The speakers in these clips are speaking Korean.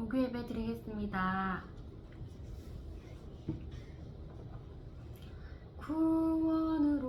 목요 예배 드리겠습니다. 구원으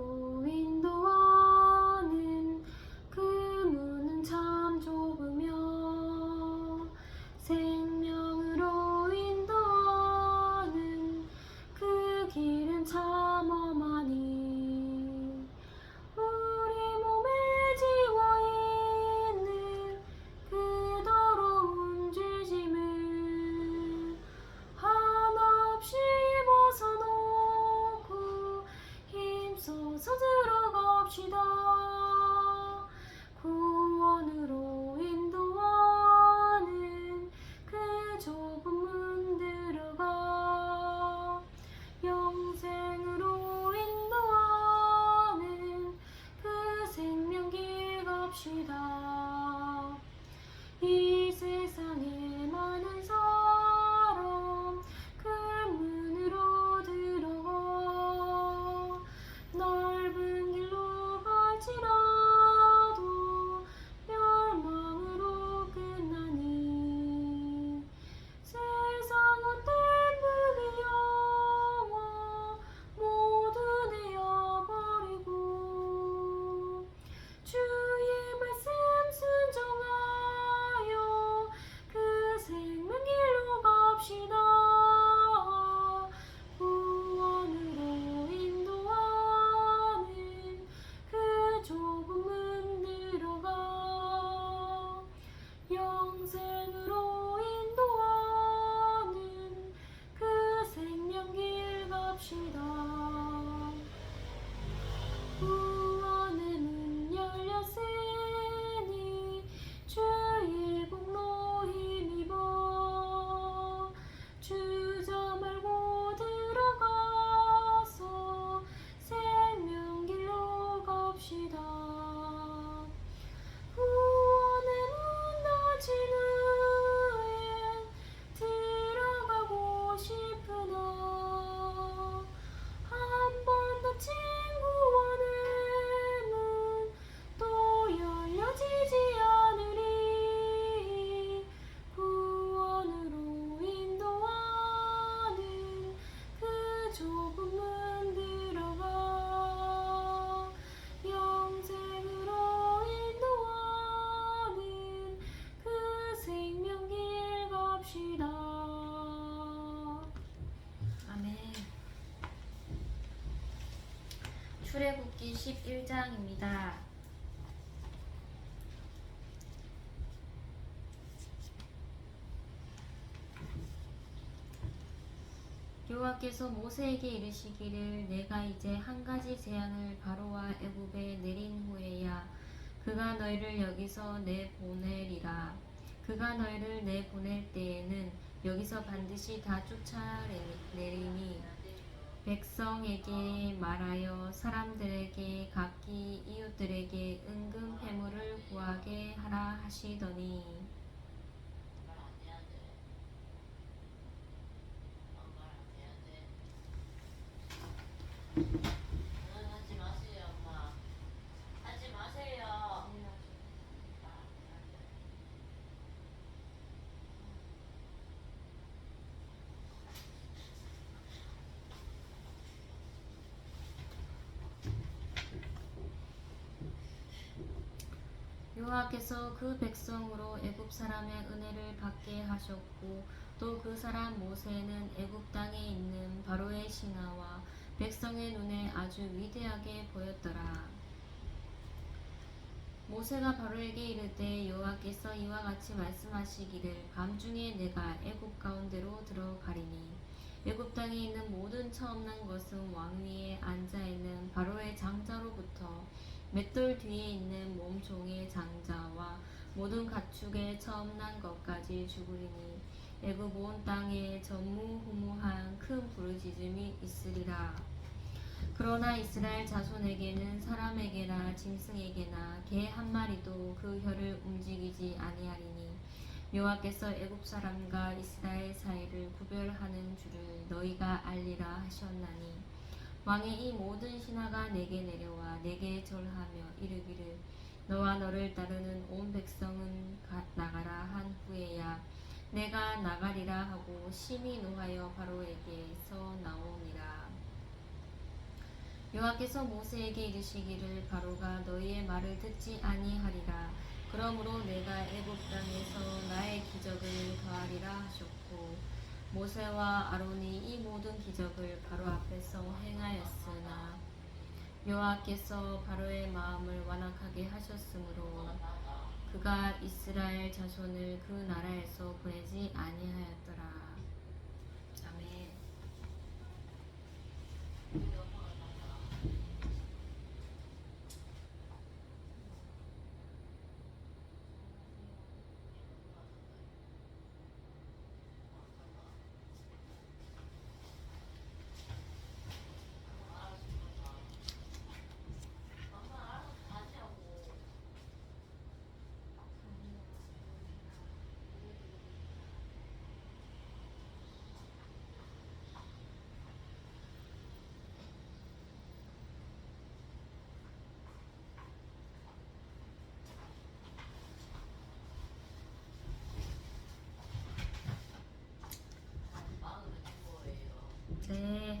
출애굽기 11장입니다. 여호와께서 모세에게 이르시기를 내가 이제 한 가지 재앙을 바로와 애굽에 내린 후에야 그가 너희를 여기서 내보내리라 그가 너희를 내보낼 때에는 여기서 반드시 다 쫓아내리니 백성에게 말하여 사람들에게 각기 이웃들에게 은금 패물을 구하게 하라 하시더니 하지 마세요, 엄마. 하지 마세요. 여호와께서 그 백성으로 애굽 사람의 은혜를 받게 하셨고 또 그 사람 모세는 애굽 땅에 있는 바로의 신하와 백성의 눈에 아주 위대하게 보였더라. 모세가 바로에게 이르되 여호와께서 이와 같이 말씀하시기를 밤중에 내가 애굽 가운데로 들어가리니 애굽 땅에 있는 모든 처음 난 것은 왕 위에 앉아 있는 바로의 장자로부터 맷돌 뒤에 있는 몸종의 장자와 모든 가축의 처음 난 것까지 죽으리니 애굽 온 땅에 전무후무한 큰 부르짖음이 있으리라. 그러나 이스라엘 자손에게는 사람에게나 짐승에게나 개 한 마리도 그 혀를 움직이지 아니하리니 여호와께서 애굽 사람과 이스라엘 사이를 구별하는 줄을 너희가 알리라 하셨나니 왕의 이 모든 신하가 내게 내려와 내게 절하며 이르기를 너와 너를 따르는 온 백성은 가- 나가라 한 후에야 내가 나가리라 하고 심히 노하여 바로에게서 나오니라. 여호와께서 모세에게 이르시기를 바로가 너희의 말을 듣지 아니하리라. 그러므로 내가 애굽 땅에서 나의 기적을 더하리라 하셨고 모세와 아론이 이 모든 기적을 바로 앞에서 행하였으나 여호와께서 바로의 마음을 완악하게 하셨으므로 그가 이스라엘 자손을 그 나라에서 보내지 아니하였더라. 아멘. 네.